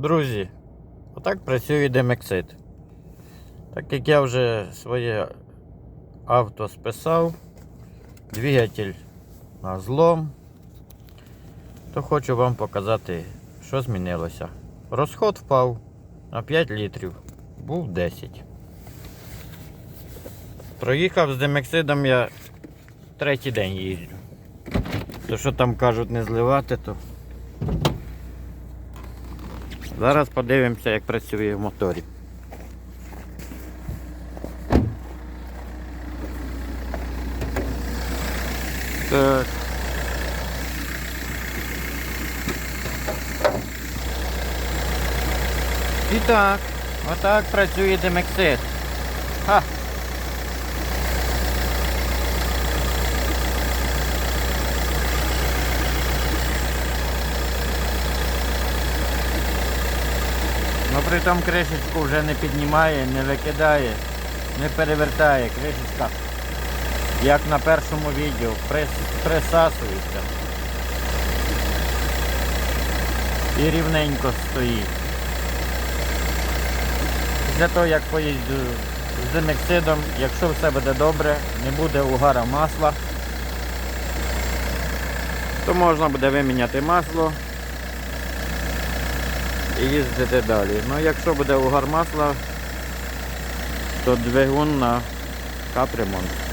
Друзі, отак працює демексид. Так як я вже своє авто списав, двигатель на злом, то хочу вам показати, що змінилося. Розход впав на 5 літрів, був 10. Проїхав з демексидом я третій день їжджу. То що там кажуть не зливати, то Зараз подивимося, як працює в моторі. Так. І так, отак працює демексид. Ха! Ну при тому кришечку вже не піднімає, не викидає, не перевертає кришечка. Як на першому відео, присасується. І рівненько стоїть. Після того як поїздю з демексидом, якщо все буде добре, не буде угара масла, то можна буде виміняти масло і їздити далі. Ну якщо буде угар масла, то двигун на капремонт.